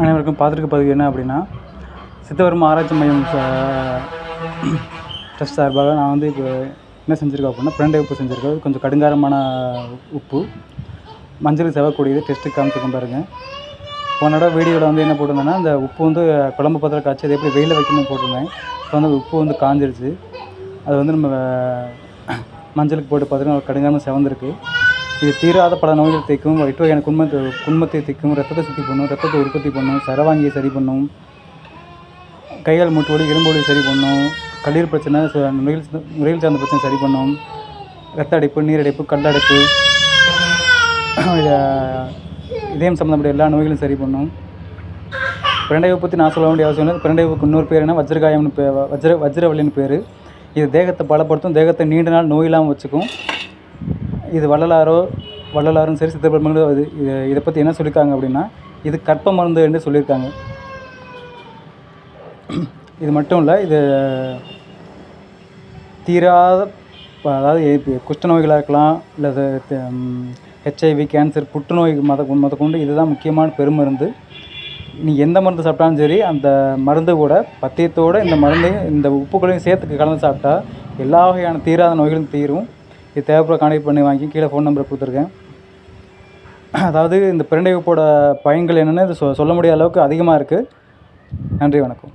அனைவருக்கும் பார்த்துருக்க பதிவு என்ன அப்படின்னா சித்தவர்ம ஆராய்ச்சி மையம் ட்ரஸ்ட் சார்பாக நான் வந்து இப்போ என்ன செஞ்சுருக்கேன் அப்படின்னா பிரண்டை உப்பு செஞ்சுருக்கேன் கொஞ்சம் கடுங்காரமான உப்பு. மஞ்சள் செவக்கூடியது டெஸ்ட்டுக்கு காமிச்சிருக்கேன் பாருங்கள் போன தடவை வீடியோவில் வந்து என்ன போட்டிருந்தேன்னா அந்த உப்பு வந்து குழம்பு பத்திரம் காய்ச்சி அதை எப்படி வெயிலில் வைக்கணும்னு போட்டிருந்தேன். இப்போ வந்து உப்பு வந்து காஞ்சிருச்சு. அது வந்து நம்ம மஞ்சளுக்கு போட்டு பார்த்தீங்கன்னா கடுங்காரமாக செவந்திருக்கு. இது தீராத பல நோய்கள் தைக்கும் வயிற்று வகையான குன்மத்தை குன்மத்தை தைக்கும் ரத்தத்தை சுத்தி பண்ணும் ரத்தத்தை உற்பத்தி பண்ணும் சரவாங்கியை சரி பண்ணும் கைகள் மூட்டு வலி எலும்பு வலி சரி பண்ணும் கல்லீர் பிரச்சனை ச- நுரையில் சார்ந்த பிரச்சனை சரி பண்ணும் ரத்த அடைப்பு நீரடைப்பு கல்லடைப்பு இதயம் சம்மந்தப்பட்ட எல்லா நோய்களும் சரி பண்ணும். பிரண்டை உப்பு பற்றி நான் சொல்ல வேண்டிய அவசியம் இல்லை. பிரண்டை உப்புக்கு இன்னொரு பேர் என்ன? வஜ்ரகாயம்னு பே வஜ்ர வஜ்ரவள்ளின்னு பேர். இது தேகத்தை பலப்படுத்தும் தேகத்தை நீண்ட நாள் நோய் இல்லாமல் வச்சுக்கும். இது வள்ளலாரோ வள்ளலாரும் சரி சித்தப்பிரமங்களும் இது இது இதை பற்றி என்ன சொல்லியிருக்காங்க அப்படின்னா இது கற்ப மருந்து என்று சொல்லியிருக்காங்க. இது மட்டும் இல்லை இது தீராத அதாவது குஷ்ட நோய்களாக இருக்கலாம் இல்லை ஹெச்ஐவி கேன்சர் புற்றுநோய் மத முதற்கொண்டு இதுதான் முக்கியமான பெருமருந்து. நீ எந்த மருந்து சாப்பிட்டாலும் சரி அந்த மருந்து கூட பத்தியத்தோடு இந்த மருந்தையும் இந்த உப்புகளையும் சேர்த்துக்கு கலந்து சாப்பிட்டா எல்லா வகையான தீராத நோய்களும் தீரும். இது தேவைப்பட கான்டெக்ட் பண்ணி வாங்கி கீழே ஃபோன் நம்பர் கொடுத்துருக்கேன். அதாவது இந்த பிரண்டை உப்போட பயன்கள் என்னென்னு இது சொ சொல்ல முடியாத அளவுக்கு அதிகமாக இருக்குது நன்றி வணக்கம்.